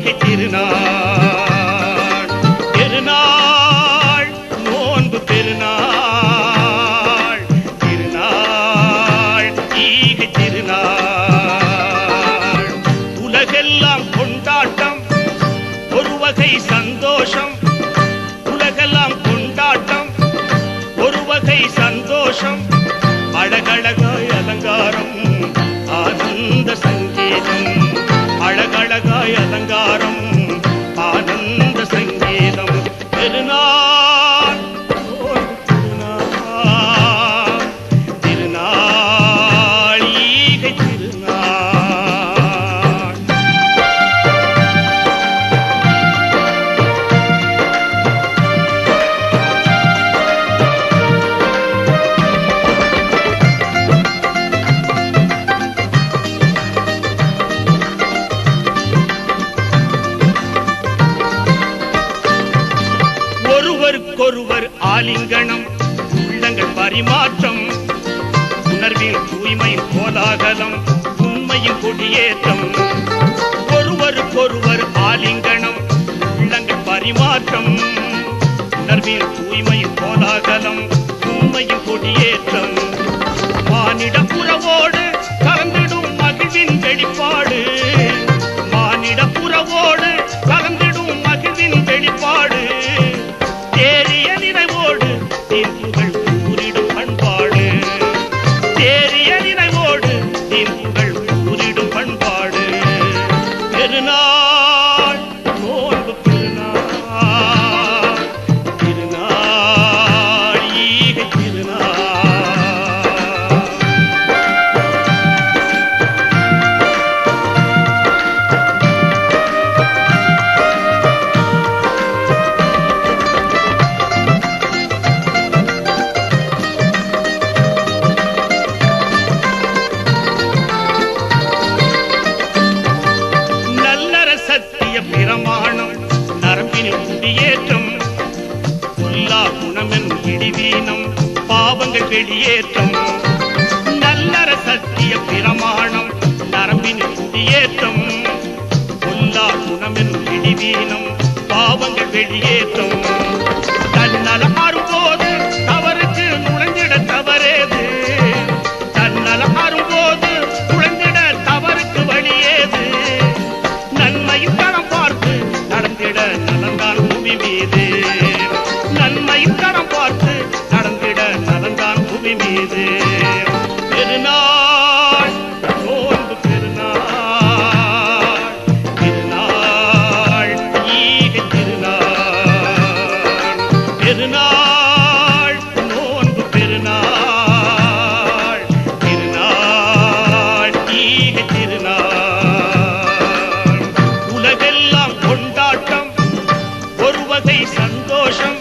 பண்டிகை திருநாள். திருநாள் நோன்பு பெருநாள். திருநாள் ஈகை திருநாள். உலகெல்லாம் கொண்டாட்டம் ஒரு வகை சந்தோஷம். உலகெல்லாம் கொண்டாட்டம் ஒரு வகை சந்தோஷம். அழகழகாய் அலங்காரம் ஆனந்த சங்கீதம். அழகழகாய் அலங்காரம். ஒருவருக்கொருவர் ஆலிங்கனம் உள்ளங்கள் பரிமாற்றம் உணர்வில் தூய்மையின் கோலாகலம் உண்மையின் கொடியேற்றம். ஒருவருக்கொருவர் ஆலிங்கனம் உள்ளங்கள் பரிமாற்றம் உணர்வில் தூய்மையின் கோலாகலம் உண்மையின் கொடியேற்றம். குணமென் இடிவீனம் பாவங்கள் வெளியேற்றம். நல்லற சத்திய பிரமாணம் நரம்பின் குடியேற்றம் பொல்லா குணமென் இடிவீனம் பாவங்கள் வெளியேற்றம். கொண்டாட்டம். ஒருவகை சந்தோஷம்.